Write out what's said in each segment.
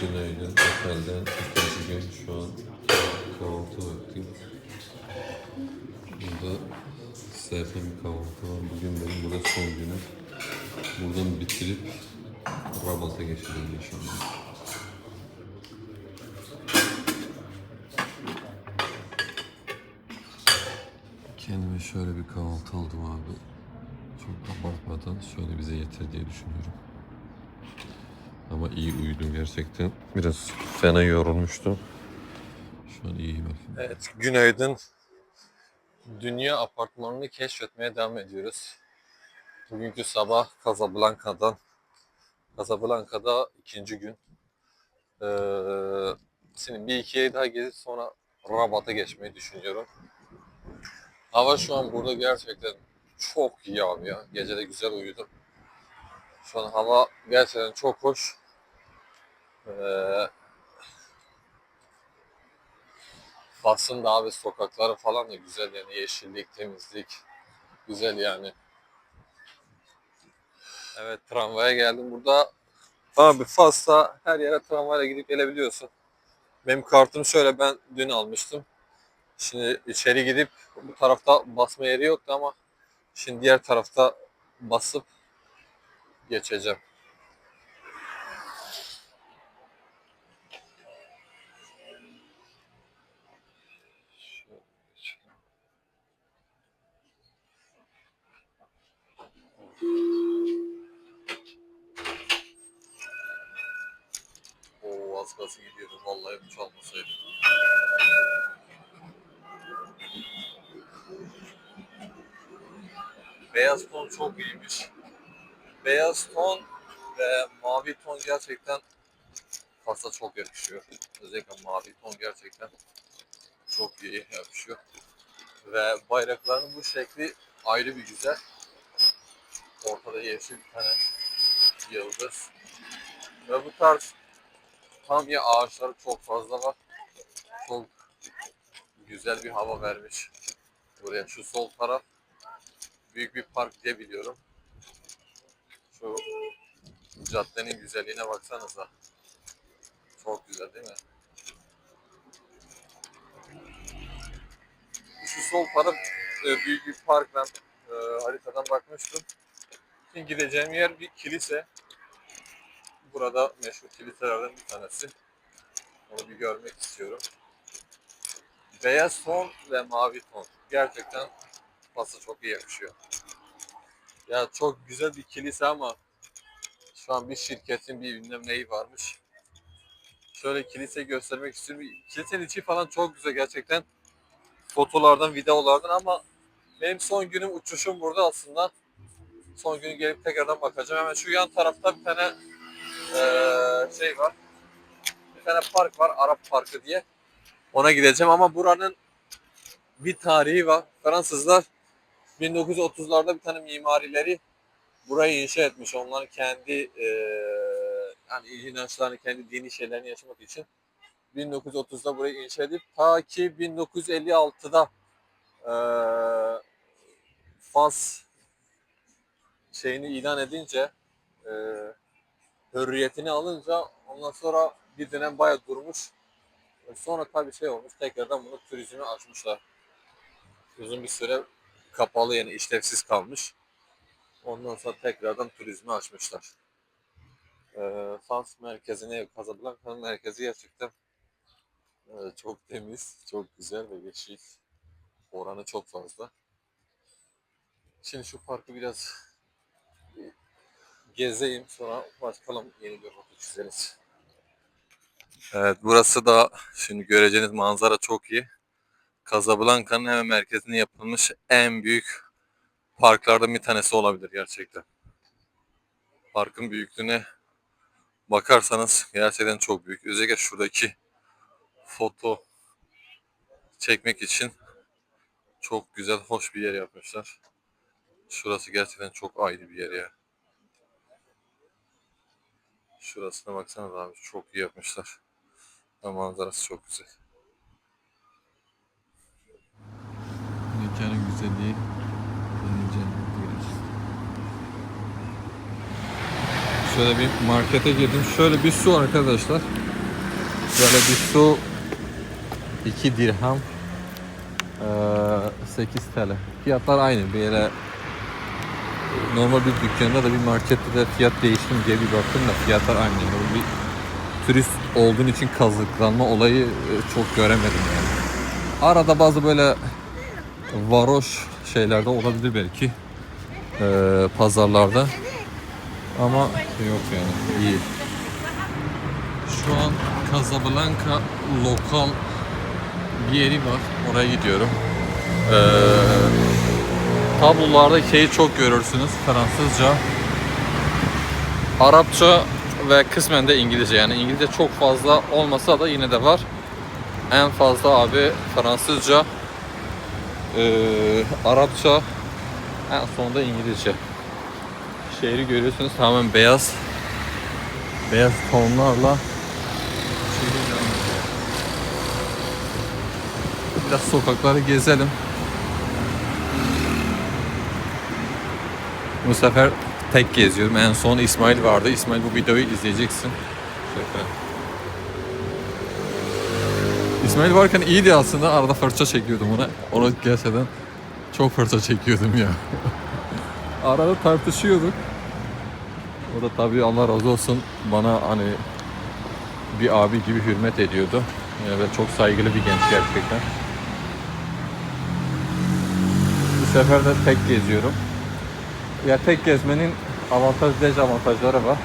Günaydın. Otelden ikinci gün şu an kahvaltı vakti. Burada serpme bir kahvaltı var. Bugün benim burada son günüm. Buradan bitirip Rabat'a geçeceğim inşallah. Kendime şöyle bir kahvaltı aldım abi. Çok abartmadan şöyle bize yeter diye düşünüyorum. Ama iyi uyudum gerçekten. Biraz fena yorulmuştum. Şu an iyiyim. Evet, günaydın. Dünya apartmanını keşfetmeye devam ediyoruz. Bugünkü sabah Casablanca'dan Casablanca'da ikinci gün. Ee, şimdi bir iki yeri daha gezip sonra Rabat'a geçmeyi düşünüyorum. Hava şu an burada gerçekten çok iyi abi ya. Gece de güzel uyudum. Şu an hava gerçekten çok hoş. Ee, Fas'ın da abi sokakları falan da güzel yani yeşillik, temizlik güzel yani. Evet tramvaya geldim burada. Abi Fas'ta her yere tramvayla gidip gelebiliyorsun. Benim kartım şöyle ben dün almıştım. Şimdi içeri gidip bu tarafta basma yeri yoktu ama şimdi diğer tarafta basıp geçeceğim. Az kalsın gidiyordum vallahi bu çalmasaydı. Beyaz ton çok iyiymiş. Beyaz ton ve mavi ton gerçekten Fas'a çok yakışıyor. Özellikle mavi ton gerçekten çok iyi yakışıyor. Ve bayrakların bu şekli ayrı bir güzel. Ortada yeşil bir tane yıldız. Ve bu tarz tam ya ağaçları çok fazla var. Çok güzel bir hava vermiş. Buraya şu sol taraf büyük bir park diye biliyorum. Şu caddenin güzelliğine baksanıza. Çok güzel değil mi? Şu sol taraf e, büyük bir park ben haritadan bakmıştım. Şimdi gideceğim yer bir kilise. Burada meşhur kiliselerden bir tanesi. Onu bir görmek istiyorum. Beyaz ton ve mavi ton. Gerçekten pasta çok iyi yakışıyor. Ya çok güzel bir kilise ama şu an bir şirketin bir bilmem neyi varmış. Şöyle kilise göstermek istiyorum. Kilisenin içi falan çok güzel gerçekten. Fotolardan, videolardan ama benim son günüm uçuşum burada aslında. Son günü gelip tekrardan bakacağım. Hemen şu yan tarafta bir tane eee, şey var. Bir tane park var. Arap Parkı diye. Ona gideceğim ama buranın bir tarihi var. Fransızlar 1930'larda bir tane mimarileri burayı inşa etmiş. Onların kendi eee yani inançlarını, kendi dini şeylerini yaşamak için 1930'da burayı inşa edip ta ki 1956'da eee Fas şeyini ilan edince eee hürriyetini alınca ondan sonra bir dönem bayağı durmuş. Sonra tabii şey olmuş tekrardan bunu turizme açmışlar. Uzun bir süre kapalı yani işlevsiz kalmış. Ondan sonra tekrardan turizme açmışlar. Ee, Fas merkezine, Casablanca'nın merkezi gerçekten e, çok temiz, çok güzel ve yeşil. Oranı çok fazla. Şimdi şu parkı biraz bir gezeyim sonra bakalım yeni bir rota çizeriz. Evet burası da şimdi göreceğiniz manzara çok iyi. Casablanca'nın hemen merkezine yapılmış en büyük parklardan bir tanesi olabilir gerçekten. Parkın büyüklüğüne bakarsanız gerçekten çok büyük. Özellikle şuradaki foto çekmek için çok güzel, hoş bir yer yapmışlar. Şurası gerçekten çok ayrı bir yer ya. Şurasına baksanız abi çok iyi yapmışlar. Ve manzarası çok güzel. Mekanın güzelliği benim cennetliği. Şöyle bir markete girdim. Şöyle bir su arkadaşlar. Böyle bir su 2 dirham eee, 8 TL. Fiyatlar aynı. Bir yere normal bir dükkanda da bir markette de fiyat değişti mi diye bir baktım da fiyatlar aynı. Böyle bir turist olduğun için kazıklanma olayı e, çok göremedim yani. Arada bazı böyle varoş şeylerde olabilir belki eee, pazarlarda ama yok yani iyi. Şu an Casablanca lokal bir yeri var. Oraya gidiyorum. Ee, tablolarda şeyi çok görürsünüz. Fransızca, Arapça ve kısmen de İngilizce. Yani İngilizce çok fazla olmasa da yine de var. En fazla abi Fransızca, ee, Arapça, en sonunda İngilizce. Şehri görüyorsunuz tamamen beyaz. Beyaz tonlarla. Biraz sokakları gezelim. Bu sefer tek geziyorum. En son İsmail vardı. İsmail bu videoyu izleyeceksin. İsmail varken iyiydi aslında. Arada fırça çekiyordum ona. Ona gerçekten çok fırça çekiyordum ya. Arada tartışıyorduk. O da tabii Allah razı olsun bana hani bir abi gibi hürmet ediyordu. Yani çok saygılı bir genç gerçekten. Bu sefer de tek geziyorum. Ya tek gezmenin avantaj dezavantajları var.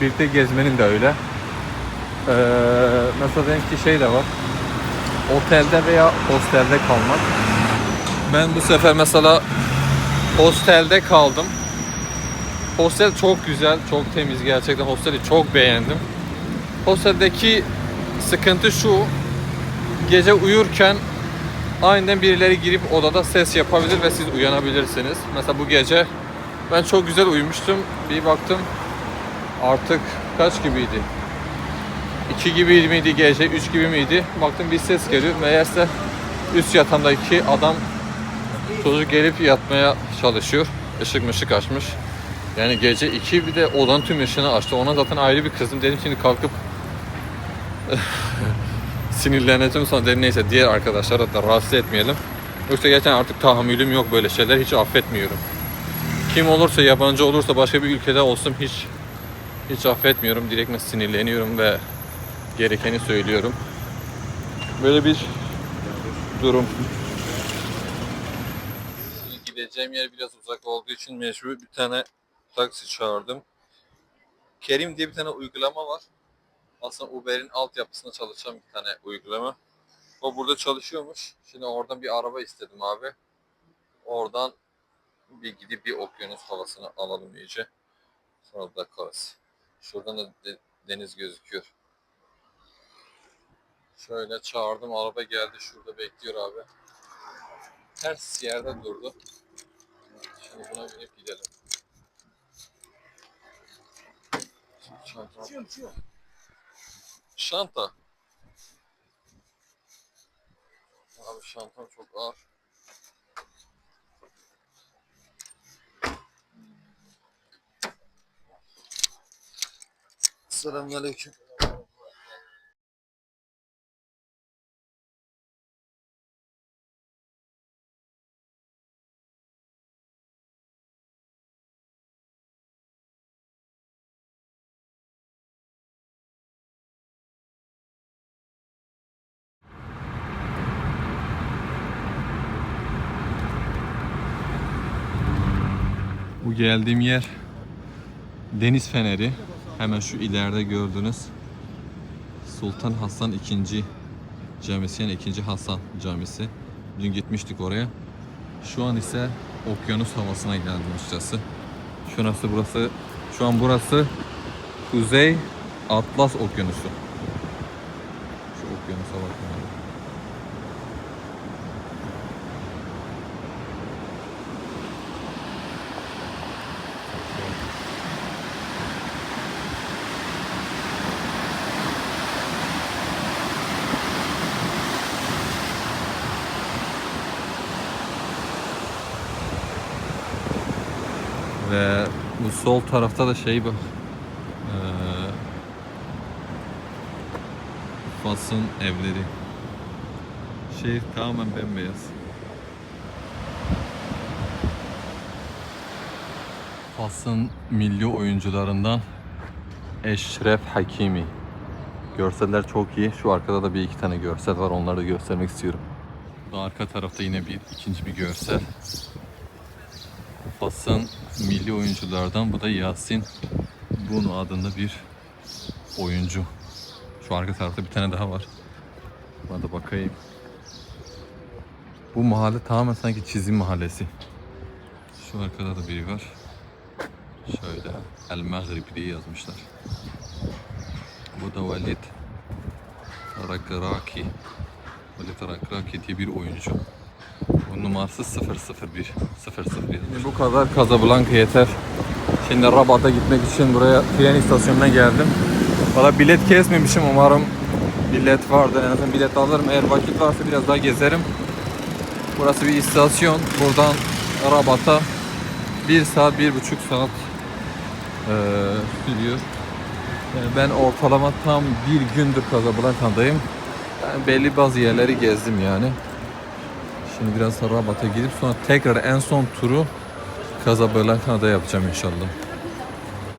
Birlikte gezmenin de öyle. Ee, mesela diyelim ki şey de var. Otelde veya hostelde kalmak. Ben bu sefer mesela hostelde kaldım. Hostel çok güzel, çok temiz gerçekten. Hosteli çok beğendim. Hosteldeki sıkıntı şu. Gece uyurken aniden birileri girip odada ses yapabilir ve siz uyanabilirsiniz. Mesela bu gece ben çok güzel uyumuştum. Bir baktım artık kaç gibiydi? 2 gibi miydi gece, 3 gibi miydi? Baktım bir ses geliyor. Meğerse üst yatağındaki adam çocuk gelip yatmaya çalışıyor. Işık mışık açmış. Yani gece 2 bir de odanın tüm ışığını açtı. Ona zaten ayrı bir kızdım. Dedim şimdi kalkıp sinirleneceğim sonra dedim neyse diğer arkadaşlara da rahatsız etmeyelim. Yoksa gerçekten artık tahammülüm yok böyle şeyler. Hiç affetmiyorum. Kim olursa yabancı olursa başka bir ülkede olsun hiç hiç affetmiyorum. Direkt sinirleniyorum ve gerekeni söylüyorum. Böyle bir durum. Gideceğim yer biraz uzak olduğu için mecbur bir tane taksi çağırdım. Kerim diye bir tane uygulama var. Aslında Uber'in altyapısında çalışan bir tane uygulama. O burada çalışıyormuş. Şimdi oradan bir araba istedim abi. Oradan bir gidip bir okyanus havasını alalım iyice. Sonra da bakarız. Şuradan da de- deniz gözüküyor. Şöyle çağırdım araba geldi şurada bekliyor abi. Ters yerde durdu. Şimdi buna binip gidelim. Çanta. Şanta. Abi şantam çok ağır. Selamünaleyküm. Bu geldiğim yer Deniz Feneri. Hemen şu ileride gördüğünüz Sultan Hasan II Camisi yani 2. Hasan Camisi. Dün gitmiştik oraya. Şu an ise okyanus havasına geldim açıkçası. Şurası burası. Şu an burası Kuzey Atlas Okyanusu. Şu okyanusa bakın. abi. Ve bu sol tarafta da şey bak. Ee, Fas'ın evleri. Şehir tamamen bembeyaz. Fas'ın milli oyuncularından Eşref Hakimi. Görseller çok iyi. Şu arkada da bir iki tane görsel var. Onları da göstermek istiyorum. Bu arka tarafta yine bir ikinci bir görsel. Fas'ın milli oyunculardan bu da Yasin Bunu adında bir oyuncu. Şu arka tarafta bir tane daha var. Buna da bakayım. Bu mahalle tamamen sanki çizim mahallesi. Şu arkada da biri var. Şöyle El Maghrib diye yazmışlar. Bu da Valid Rakraki. Valid Rakraki diye bir oyuncu. Bu numarası 001. 00 yazmış. Bu kadar Casablanca yeter. Şimdi Rabat'a gitmek için buraya tren istasyonuna geldim. Valla bilet kesmemişim umarım bilet vardır. En azından bilet alırım. Eğer vakit varsa biraz daha gezerim. Burası bir istasyon. Buradan Rabat'a 1 saat, 1,5 saat eee sürüyor. Yani ben ortalama tam bir gündür Casablanca'dayım. Ben belli bazı yerleri gezdim yani. Şimdi biraz Rabat'a gidip sonra tekrar en son turu Casablanca'da yapacağım inşallah.